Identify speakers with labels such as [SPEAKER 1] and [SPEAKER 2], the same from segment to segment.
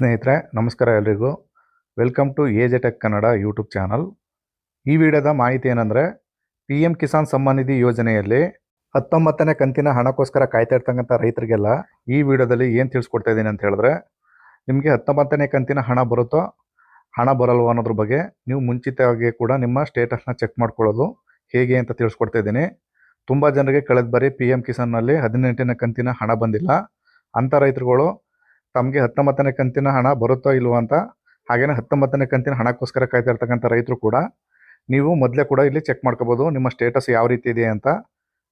[SPEAKER 1] ಸ್ನೇಹಿತರೆ, ನಮಸ್ಕಾರ ಎಲ್ರಿಗೂ. Welcome to A J tech Kannada YouTube channel ಈ ವಿಡಿಯೋದ ಮಾಹಿತಿ ಏನಂದರೆ ಪಿ ಎಂ ಕಿಸಾನ್ ಸಮ್ಮಾನ್ ನಿಧಿ ಯೋಜನೆಯಲ್ಲಿ ಹತ್ತೊಂಬತ್ತನೇ ಕಂತಿನ ಹಣಕ್ಕೋಸ್ಕರ ಕಾಯ್ತಾ ಇರ್ತಕ್ಕಂಥ ರೈತರಿಗೆಲ್ಲ ಈ ವಿಡಿಯೋದಲ್ಲಿ ಏನು ತಿಳಿಸ್ಕೊಡ್ತಾ ಇದ್ದೀನಿ ಅಂತ ಹೇಳಿದ್ರೆ, ನಿಮಗೆ ಹತ್ತೊಂಬತ್ತನೇ ಕಂತಿನ ಹಣ ಬರುತ್ತೋ, ಹಣ ಬರಲ್ವೋ ಅನ್ನೋದ್ರ ಬಗ್ಗೆ ನೀವು ಮುಂಚಿತವಾಗಿ ಕೂಡ ನಿಮ್ಮ ಸ್ಟೇಟಸ್ನ ಚೆಕ್ ಮಾಡ್ಕೊಳ್ಳೋದು ಹೇಗೆ ಅಂತ ತಿಳಿಸ್ಕೊಡ್ತಾ ಇದ್ದೀನಿ. ತುಂಬ ಜನರಿಗೆ ಕಳೆದ ಬಾರಿ ಪಿ ಎಂ ಕಿಸಾನ್ನಲ್ಲಿ ಹದಿನೆಂಟನೇ ಕಂತಿನ ಹಣ ಬಂದಿಲ್ಲ. ಅಂಥ ರೈತರುಗಳು ತಮಗೆ ಹತ್ತೊಂಬತ್ತನೇ ಕಂತಿನ ಹಣ ಬರುತ್ತೋ ಇಲ್ವೋ ಅಂತ, ಹಾಗೇನೆ ಹತ್ತೊಂಬತ್ತನೇ ಕಂತಿನ ಹಣಕ್ಕೋಸ್ಕರ ಕಾಯ್ತಾ ಇರ್ತಕ್ಕಂಥ ರೈತರು ಕೂಡ ನೀವು ಮೊದಲೇ ಕೂಡ ಇಲ್ಲಿ ಚೆಕ್ ಮಾಡ್ಕೋಬೋದು, ನಿಮ್ಮ ಸ್ಟೇಟಸ್ ಯಾವ ರೀತಿ ಇದೆ ಅಂತ.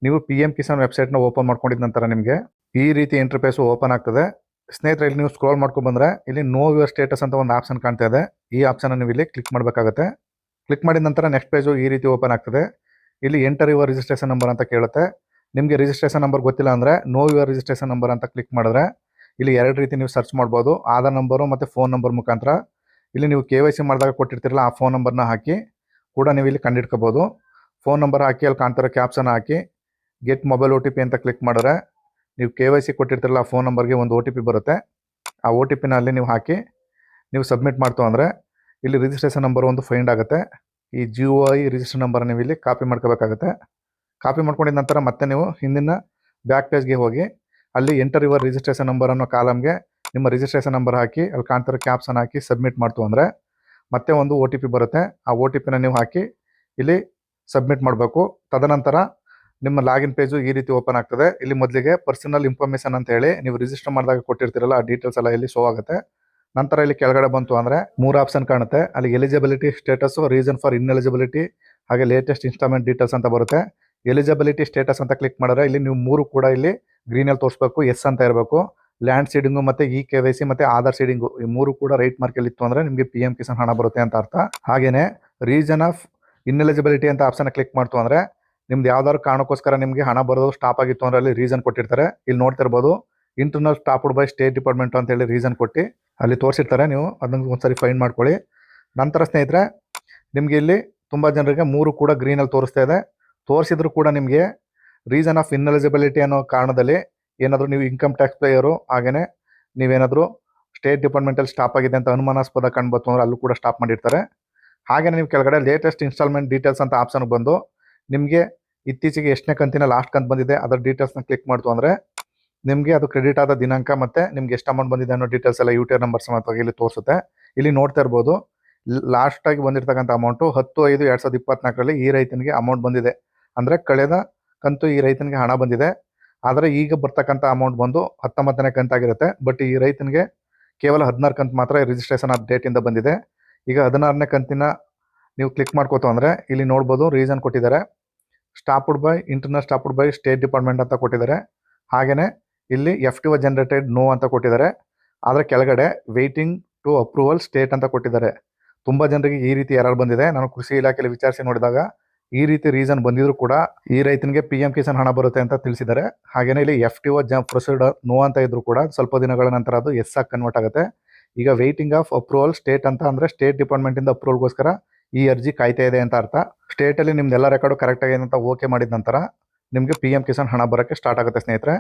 [SPEAKER 1] ನೀವು ಪಿ ಎಂ ಕಿಸಾನ್ ವೆಬ್ಸೈಟ್ನ ಓಪನ್ ಮಾಡ್ಕೊಂಡಿದ್ದ ನಂತರ ನಿಮಗೆ ಈ ರೀತಿ ಇಂಟರ್ಫೇಸು ಓಪನ್ ಆಗ್ತದೆ. ಸ್ನೇಹಿತರೆ, ಇಲ್ಲಿ ನೀವು ಸ್ಕ್ರೋಲ್ ಮಾಡ್ಕೊಂಡು ಬಂದರೆ ಇಲ್ಲಿ ನೋ ಯುವರ್ ಸ್ಟೇಟಸ್ ಅಂತ ಒಂದು ಆಪ್ಷನ್ ಕಾಣ್ತಾ ಇದೆ. ಈ ಆಪ್ಷನ್ ನೀವು ಇಲ್ಲಿ ಕ್ಲಿಕ್ ಮಾಡಬೇಕಾಗುತ್ತೆ. ಕ್ಲಿಕ್ ಮಾಡಿದ ನಂತರ ನೆಕ್ಸ್ಟ್ ಪೇಜು ಈ ರೀತಿ ಓಪನ್ ಆಗ್ತದೆ. ಇಲ್ಲಿ ಎಂಟರ್ ಯುವರ್ ರಿಜಿಸ್ಟ್ರೇಷನ್ ನಂಬರ್ ಅಂತ ಕೇಳುತ್ತೆ. ನಿಮಗೆ ರಿಜಿಸ್ಟ್ರೇಷನ್ ನಂಬರ್ ಗೊತ್ತಿಲ್ಲ ಅಂದರೆ ನೋ ಯುವರ್ ರಿಜಿಸ್ಟ್ರೇಷನ್ ನಂಬರ್ ಅಂತ ಕ್ಲಿಕ್ ಮಾಡಿದ್ರೆ ಇಲ್ಲಿ ಎರಡು ರೀತಿ ನೀವು ಸರ್ಚ್ ಮಾಡ್ಬೋದು. ಆಧಾರ್ ನಂಬರು ಮತ್ತು ಫೋನ್ ನಂಬರ್ ಮುಖಾಂತರ. ಇಲ್ಲಿ ನೀವು ಕೆ ವೈ ಸಿ ಮಾಡಿದಾಗ ಕೊಟ್ಟಿರ್ತೀರಲ್ಲ, ಆ ಫೋನ್ ನಂಬರ್ನ ಹಾಕಿ ಕೂಡ ನೀವು ಇಲ್ಲಿ ಕಂಡಿಡ್ಕೋಬೋದು. ಫೋನ್ ನಂಬರ್ ಹಾಕಿ ಅಲ್ಲಿ ಕಾಣ್ತಿರೋ ಕ್ಯಾಪ್ಸನ್ನ ಹಾಕಿ get mobile O T P ಅಂತ ಕ್ಲಿಕ್ ಮಾಡಿದ್ರೆ ನೀವು ಕೆ ವೈ ಸಿ ಕೊಟ್ಟಿರ್ತೀರಲ್ಲ, ಆ ಫೋನ್ ನಂಬರ್ಗೆ ಒಂದು ಒ ಟಿ ಪಿ ಬರುತ್ತೆ. ಆ ಒ ಟಿ ಪಿನ ಅಲ್ಲಿ ನೀವು ಹಾಕಿ ನೀವು ಸಬ್ಮಿಟ್ ಮಾಡ್ತು ಅಂದರೆ ಇಲ್ಲಿ ರಿಜಿಸ್ಟ್ರೇಷನ್ ನಂಬರ್ ಒಂದು ಫೈಂಡ್ ಆಗುತ್ತೆ. ಈ ಜಿಯೋ ಐ ರಿಜಿಸ್ಟರ್ ನಂಬರ್ ನೀವು ಇಲ್ಲಿ ಕಾಪಿ ಮಾಡ್ಕೋಬೇಕಾಗುತ್ತೆ. ಕಾಪಿ ಮಾಡ್ಕೊಂಡಿದ ನಂತರ ಮತ್ತೆ ನೀವು ಹಿಂದಿನ ಬ್ಯಾಕ್ ಪೇಜ್ಗೆ ಹೋಗಿ ಅಲ್ಲಿ ಎಂಟರ್ ಯುವರ್ ರಿಜಿಸ್ಟ್ರೇಷನ್ ನಂಬರ್ ಅನ್ನೋ ಕಾಲಮ್ಗೆ ನಿಮ್ಮ ರಿಜಿಸ್ಟ್ರೇಷನ್ ನಂಬರ್ ಹಾಕಿ, ಅಲ್ಲಿ ಕಾಣ್ತಿರೋ ಕ್ಯಾಪ್ಸನ್ ಹಾಕಿ ಸಬ್ಮಿಟ್ ಮಾಡ್ತು ಅಂದರೆ ಮತ್ತೆ ಒಂದು ಒ ಟಿ ಪಿ ಬರುತ್ತೆ. ಆ ಒ ಟಿ ಪಿನ ನೀವು ಹಾಕಿ ಇಲ್ಲಿ ಸಬ್ಮಿಟ್ ಮಾಡಬೇಕು. ತದನಂತರ ನಿಮ್ಮ ಲಾಗಿನ್ ಪೇಜು ಈ ರೀತಿ ಓಪನ್ ಆಗ್ತದೆ. ಇಲ್ಲಿ ಮೊದಲಿಗೆ ಪರ್ಸನಲ್ ಇನ್ಫಾರ್ಮೇಷನ್ ಅಂತ ಹೇಳಿ ನೀವು ರಿಜಿಸ್ಟರ್ ಮಾಡಿದಾಗ ಕೊಟ್ಟಿರ್ತೀರಲ್ಲ, ಆ ಡೀಟೇಲ್ಸ್ ಎಲ್ಲ ಇಲ್ಲಿ ಶೋ ಆಗುತ್ತೆ. ನಂತರ ಇಲ್ಲಿ ಕೆಳಗಡೆ ಬಂತು ಅಂದರೆ ಮೂರು ಆಪ್ಷನ್ ಕಾಣುತ್ತೆ. ಅಲ್ಲಿ eligibility status reason for ineligibility ಹಾಗೆ ಲೇಟೆಸ್ಟ್ ಇನ್ಸ್ಟಾಲ್ಮೆಂಟ್ ಡೀಟೇಲ್ಸ್ ಅಂತ ಬರುತ್ತೆ. ಎಲಿಜಿಬಿಲಿಟಿ ಸ್ಟೇಟಸ್ ಅಂತ ಕ್ಲಿಕ್ ಮಾಡಿದ್ರೆ ಇಲ್ಲಿ ನೀವು ಮೂರು ಕೂಡ ಇಲ್ಲಿ ಗ್ರೀನಲ್ಲಿ ತೋರಿಸ್ಬೇಕು ಎಸ್ ಅಂತ ಇರಬೇಕು. ಲ್ಯಾಂಡ್ ಸೀಡಿಂಗು ಮತ್ತೆ ಇ ಕೆ ವೈ ಸಿ ಮತ್ತೆ ಆಧಾರ್ ಸೀಡಿಂಗು ಈ ಮೂರು ಕೂಡ ರೈಟ್ ಮಾರ್ಕಲ್ಲಿ ಇತ್ತು ಅಂದ್ರೆ ನಿಮಗೆ ಪಿ ಎಂ ಕಿಸಾನ್ ಹಣ ಬರುತ್ತೆ ಅಂತ ಅರ್ಥ. ಹಾಗೇನೆ ರೀಸನ್ ಆಫ್ ಇನ್ಎಲಿಜಿಬಿಲಿಟಿ ಅಂತ ಆಪ್ಷನ್ ಕ್ಲಿಕ್ ಮಾಡ್ತು ಅಂದ್ರೆ ನಿಮ್ದು ಯಾವ್ದಾದ್ರು ಕಾರಣಕ್ಕೋಸ್ಕರ ನಿಮಗೆ ಹಣ ಬರೋದು ಸ್ಟಾಪ್ ಆಗಿತ್ತು ಅಂದ್ರೆ ಅಲ್ಲಿ ರೀಸನ್ ಕೊಟ್ಟಿರ್ತಾರೆ. ಇಲ್ಲಿ ನೋಡ್ತಿರ್ಬೋದು internal stopped by state department ಅಂತ ಹೇಳಿ ರೀಸನ್ ಕೊಟ್ಟು ಅಲ್ಲಿ ತೋರಿಸಿರ್ತಾರೆ. ನೀವು ಅದನ್ನ ಒಂದ್ಸರಿ ಫೈಂಡ್ ಮಾಡ್ಕೊಳ್ಳಿ. ನಂತರ ಸ್ನೇಹಿತರೆ, ನಿಮಗೆ ಇಲ್ಲಿ ತುಂಬ ಜನರಿಗೆ ಮೂರು ಕೂಡ ಗ್ರೀನಲ್ಲಿ ತೋರಿಸ್ತಾ ಇದೆ. ತೋರಿಸಿದ್ರು ಕೂಡ ನಿಮಗೆ ರೀಸನ್ ಆಫ್ ಇನ್ಎಲಿಜಿಬಿಲಿಟಿ ಅನ್ನೋ ಕಾರಣದಲ್ಲಿ ಏನಾದರೂ ನೀವು ಇನ್ಕಮ್ ಟ್ಯಾಕ್ಸ್ ಪ್ಲೇಯರು ಹಾಗೆಯೇ ನೀವೇನಾದರೂ ಸ್ಟೇಟ್ ಡಿಪಾರ್ಟ್ಮೆಂಟಲ್ಲಿ ಸ್ಟಾಪ್ ಆಗಿದೆ ಅಂತ ಅನುಮಾನಾಸ್ಪದ ಕಂಡುಬತ್ತು ಅಂದ್ರೆ ಅಲ್ಲೂ ಕೂಡ ಸ್ಟಾಪ್ ಮಾಡಿರ್ತಾರೆ. ಹಾಗೆ ನೀವು ಕೆಳಗಡೆ ಲೇಟೆಸ್ಟ್ ಇನ್ಸ್ಟಾಲ್ಮೆಂಟ್ ಡೀಟೇಲ್ಸ್ ಅಂತ ಆಪ್ಷನ್ ಬಂದು ನಿಮಗೆ ಇತ್ತೀಚೆಗೆ ಎಷ್ಟನೇ ಕಂತಿನ ಲಾಸ್ಟ್ ಕಂತು ಬಂದಿದೆ ಅದರ ಡೀಟೇಲ್ಸ್ನ ಕ್ಲಿಕ್ ಮಾಡ್ತು ಅಂದರೆ ನಿಮಗೆ ಅದು ಕ್ರೆಡಿಟ್ ಆದ ದಿನಾಂಕ ಮತ್ತು ನಿಮ್ಗೆ ಎಷ್ಟು ಅಮೌಂಟ್ ಬಂದಿದೆ ಅನ್ನೋ ಡೀಟೇಲ್ಸ್ ಎಲ್ಲ ಯು ಟಿ ಆರ್ ನಂಬರ್ ಸಮೇತವಾಗಿ ಇಲ್ಲಿ ತೋರಿಸುತ್ತೆ. ಇಲ್ಲಿ ನೋಡ್ತಾ ಇರ್ಬೋದು ಲಾಸ್ಟಾಗಿ ಬಂದಿರತಕ್ಕಂಥ ಅಮೌಂಟು ಹತ್ತು, ಐದು, ಎರಡು ಸಾವಿರದ ಇಪ್ಪತ್ನಾಲ್ಕರಲ್ಲಿ ಈ ರೈತನಿಗೆ ಅಮೌಂಟ್ ಬಂದಿದೆ. ಅಂದ್ರೆ ಕಳೆದ ಕಂತು ಈ ರೈತನಿಗೆ ಹಣ ಬಂದಿದೆ. ಆದರೆ ಈಗ ಬರ್ತಕ್ಕಂಥ ಅಮೌಂಟ್ ಬಂದು ಹತ್ತೊಂಬತ್ತನೇ ಕಂತಾಗಿರುತ್ತೆ ಬಟ್ ಈ ರೈತನಿಗೆ ಕೇವಲ ಹದಿನಾರು ಕಂತು ಮಾತ್ರ ರಿಜಿಸ್ಟ್ರೇಷನ್ ಡೇಟಿಂದ ಬಂದಿದೆ. ಈಗ ಹದಿನಾರನೇ ಕಂತಿನ ನೀವು ಕ್ಲಿಕ್ ಮಾಡ್ಕೋತು ಅಂದರೆ ಇಲ್ಲಿ ನೋಡ್ಬೋದು ರೀಸನ್ ಕೊಟ್ಟಿದ್ದಾರೆ. Stopped by internal stopped by state department ಅಂತ ಕೊಟ್ಟಿದ್ದಾರೆ. ಹಾಗೆಯೇ ಇಲ್ಲಿ F T O generated no ಅಂತ ಕೊಟ್ಟಿದ್ದಾರೆ. ಆದರೆ ಕೆಳಗಡೆ ವೇಟಿಂಗ್ ಟು ಅಪ್ರೂವಲ್ ಸ್ಟೇಟ್ ಅಂತ ಕೊಟ್ಟಿದ್ದಾರೆ. ತುಂಬ ಜನರಿಗೆ ಈ ರೀತಿ ಎರರ್ ಬಂದಿದೆ. ನಾನು ಕೃಷಿ ಇಲಾಖೆಯಲ್ಲಿ ವಿಚಾರಿಸಿ ನೋಡಿದಾಗ ಈ ರೀತಿ ರೀಸನ್ ಬಂದಿದ್ರು ಕೂಡ ಈ ರೈತನಿಗೆ ಪಿ ಎಂ ಕಿಸಾನ್ ಹಣ ಬರುತ್ತೆ ಅಂತ ತಿಳಿಸಿದ್ದಾರೆ. ಹಾಗೇನೆ ಇಲ್ಲಿ ಎಫ್ ಟಿ ಒ ಜ ಪ್ರೊಸೀಡರ್ ನೋ ಅಂತ ಇದ್ರು ಕೂಡ ಸ್ವಲ್ಪ ದಿನಗಳ ನಂತರ ಅದು ಎಸ್ ಆಗಿ ಕನ್ವರ್ಟ್ ಆಗುತ್ತೆ. ಈಗ ವೇಟಿಂಗ್ ಆಫ್ ಅಪ್ರೂವಲ್ ಸ್ಟೇಟ್ ಅಂತ ಅಂದ್ರೆ ಸ್ಟೇಟ್ ಡಿಪಾರ್ಟ್ಮೆಂಟ್ ಇಂದ ಅಪ್ರೂವಲ್ಗೋಸ್ಕರ ಈ ಅರ್ಜಿ ಕಾಯ್ತಾ ಇದೆ ಅಂತ ಅರ್ಥ. ಸ್ಟೇಟ್ ಅಲ್ಲಿ ನಿಮ್ದೆಲ್ಲ ರೆಕಾರ್ಡ್ ಕರೆಕ್ಟ್ ಆಗಿದೆ ಅಂತ ಓಕೆ ಮಾಡಿದ ನಂತರ ನಿಮಗೆ ಪಿ ಎಂ ಕಿಸಾನ್ ಹಣ ಬರೋಕ್ಕೆ ಸ್ಟಾರ್ಟ್ ಆಗುತ್ತೆ ಸ್ನೇಹಿತರೆ.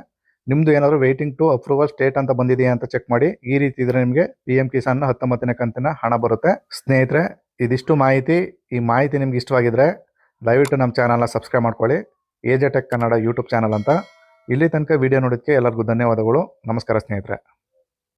[SPEAKER 1] ನಿಮ್ದು ಏನಾದರೂ ವೇಟಿಂಗ್ ಟು ಅಪ್ರೂವಲ್ ಸ್ಟೇಟ್ ಅಂತ ಬಂದಿದೆಯಾ ಅಂತ ಚೆಕ್ ಮಾಡಿ. ಈ ರೀತಿ ಇದ್ರೆ ನಿಮಗೆ ಪಿ ಎಂ ಕಿಸಾನ್ ಹತ್ತೊಂಬತ್ತನೇ ಕಂತಿನ ಹಣ ಬರುತ್ತೆ. ಸ್ನೇಹಿತರೆ, ಇದಿಷ್ಟು ಮಾಹಿತಿ. ಈ ಮಾಹಿತಿ ನಿಮ್ಗೆ ಇಷ್ಟವಾಗಿದ್ರೆ ದಯವಿಟ್ಟು ನಮ್ಮ ಚಾನಲ್ನ ಸಬ್ಸ್ಕ್ರೈಬ್ ಮಾಡ್ಕೊಳ್ಳಿ. AJ tech Kannada YouTube channel ಅಂತ. ಇಲ್ಲಿ ತನಕ ವಿಡಿಯೋ ನೋಡೋಕ್ಕೆ ಎಲ್ಲರಿಗೂ ಧನ್ಯವಾದಗಳು. ನಮಸ್ಕಾರ ಸ್ನೇಹಿತರೆ.